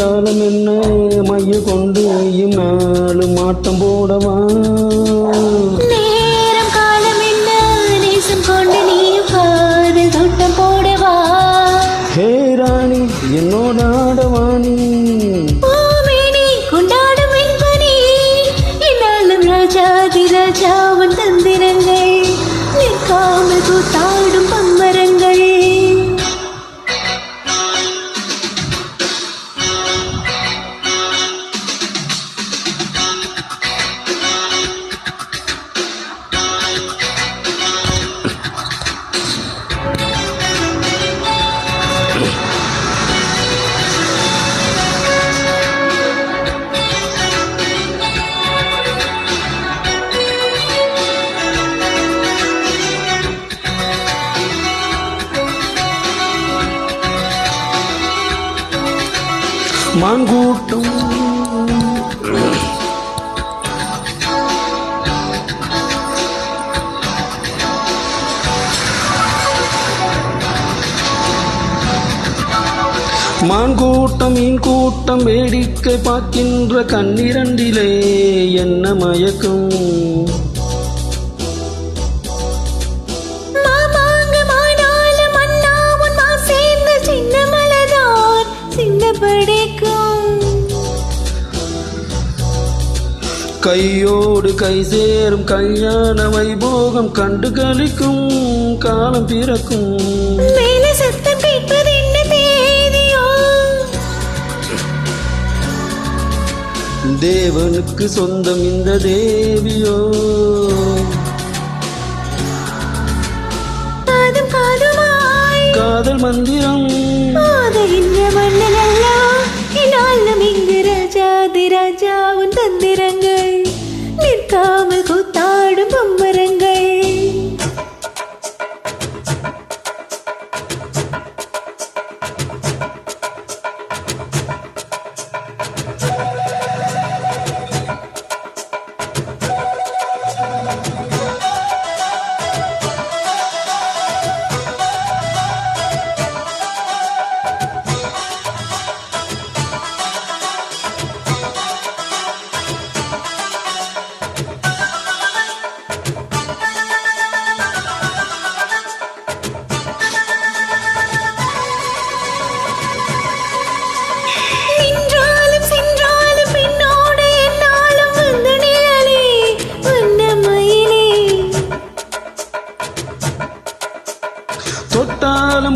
மாயஜாலம் என்ன மைய கொண்டு நீயும் நாளும் ஆட்டம் போடவா? நேரம் காலம் என்ன? நேசம் கொண்டு நீயும் காதல் தோட்டம் போடவா? ஹே ராணி என்னோட ஆடவாணி ராஜாதி ராஜாவன் தந்திரங்கள். நிற்காமல் கூத்தாடும் மாங்கூட்டம். மான் கூட்டம் மீன் கூட்டம் வேடிக்கை பார்க்கின்ற கண்ணிரண்டிலே என்ன மயக்கும்? கையோடு கை சேரும் கல்யாண வைபோகம் கண்டு கழிக்கும் காலம் பிறக்கும். தேவனுக்கு சொந்தம் இந்த தேவியோ? காதல் மந்திரம்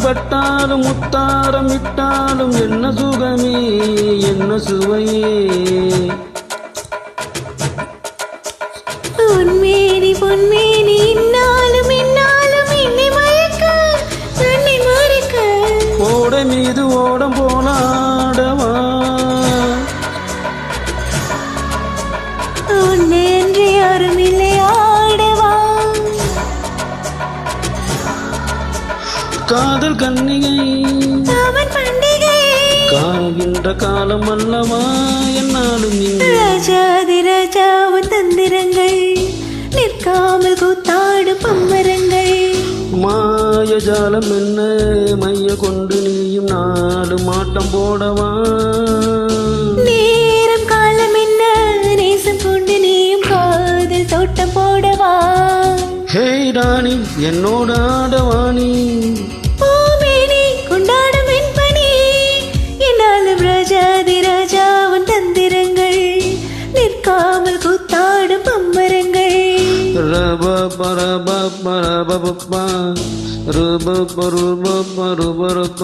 தொட்டாலும் பட்டாலும் முத்தாரம் இட்டாலும் என்ன சுகமே என்ன சுவையே. பொன்மேனி பொன்மேனி இன்னாலும் இன்னாலும் என்னை மறைக்க. ஓடை மீது ஓடம் காதல் பண்டிகை. காணுகின்ற காலம் அல்லவா என்னாலும் ராஜாதி ராஜாவின் தந்திரங்கள் நிற்காமல் கூத்தாடும் பம்பரங்கள். மாயஜாலம் என்ன? மைய கொண்டு நீயும் நாலு மாட்டம் போடவா? நேரம் காலம் என்ன? நேசம் கொண்டு நீயும் காதல் தோட்டம் போடவா? ஹே ராணி என்னோட ஆடவாணி பரபப்ப பரபப்ப ரூப ரூப ரூப ரூப